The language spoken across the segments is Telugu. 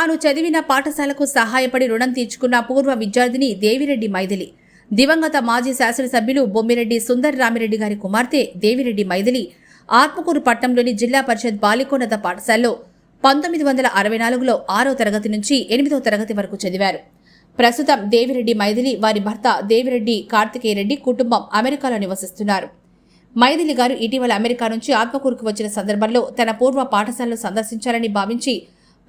తాను చదివిన పాఠశాలకు సహాయపడి రుణం తీర్చుకున్న పూర్వ విద్యార్థిని దేవిరెడ్డి మైథిలి. దివంగత మాజీ శాసనసభ్యులు బొమ్మిరెడ్డి సుందర్ రామిరెడ్డి గారి కుమార్తె దేవిరెడ్డి మైథిలి ఆత్మకూరు పట్టణంలోని జిల్లా పరిషత్ బాలికోన్నత పాఠశాలలో పంతొమ్మిది వందల అరవై నాలుగులో ఆరో తరగతి నుంచి ఎనిమిదో తరగతి వరకు చదివారు. ప్రస్తుతం దేవిరెడ్డి మైథిలి వారి భర్త దేవిరెడ్డి కార్తికేయరెడ్డి కుటుంబం అమెరికాలో నివసిస్తున్నారు. మైథిలి గారు ఇటీవల అమెరికా నుంచి ఆత్మకూరుకు వచ్చిన సందర్భంలో తన పూర్వ పాఠశాలను సందర్శించాలని భావించి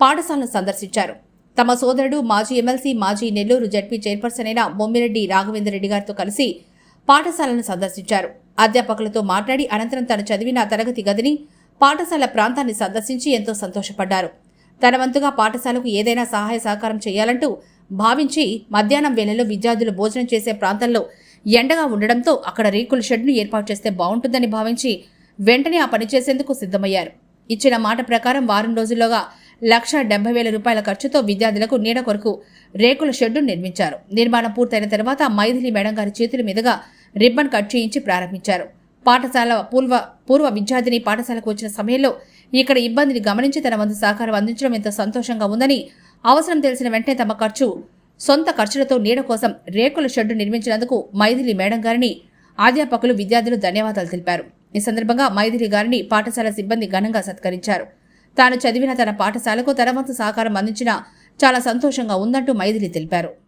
పాఠశాలను సందర్శించారు. తమ సోదరుడు మాజీ ఎమ్మెల్సీ మాజీ నెల్లూరు జడ్పీ చైర్పర్సన్ అయిన బొమ్మిరెడ్డి రాఘవేంద్రరెడ్డి గారితో కలిసి పాఠశాలను సందర్శించారు. అధ్యాపకులతో మాట్లాడి అనంతరం తను చదివిన తరగతి గదిని పాఠశాల ప్రాంతాన్ని సందర్శించి ఎంతో సంతోషపడ్డారు. తన వంతుగా పాఠశాలకు ఏదైనా సహాయ సహకారం చేయాలంటూ భావించి మధ్యాహ్నం వేళలో విద్యార్థులు భోజనం చేసే ప్రాంతంలో ఎండగా ఉండడంతో అక్కడ రేకుల షెడ్ను ఏర్పాటు చేస్తే బాగుంటుందని భావించి వెంటనే ఆ పని చేసేందుకు సిద్ధమయ్యారు. ఇచ్చిన మాట ప్రకారం వారం రోజుల్లోగా లక్ష డెబ్బై వేల రూపాయల ఖర్చుతో విద్యార్థులకు నీడ కొరకు రేకుల షెడ్డు నిర్మించారు. నిర్మాణం పూర్తయిన తర్వాత మైథిలి మేడం గారి చేతుల మీదుగా రిబ్బన్ కట్ చేయించి ప్రారంభించారు. పాఠశాల పూర్వ పూర్వ విద్యార్థిని పాఠశాలకు వచ్చిన సమయంలో ఇక్కడ ఇబ్బందిని గమనించి తన వంతు సహకారం అందించడం ఎంతో సంతోషంగా ఉందని అవసరం తెలిసిన వెంటనే తమ ఖర్చు సొంత ఖర్చులతో నీడ కోసం రేకుల షెడ్డు నిర్మించినందుకు మైథిలి మేడం గారిని అధ్యాపకులు విద్యార్థులు ధన్యవాదాలు తెలిపారు. ఈ సందర్భంగా మైథిలి గారిని పాఠశాల సిబ్బంది ఘనంగా సత్కరించారు. తాను చదివిన తన పాఠశాలకు తన వంతు సహకారం అందించిన చాలా సంతోషంగా ఉందంటూ మైథిలి తెలిపారు.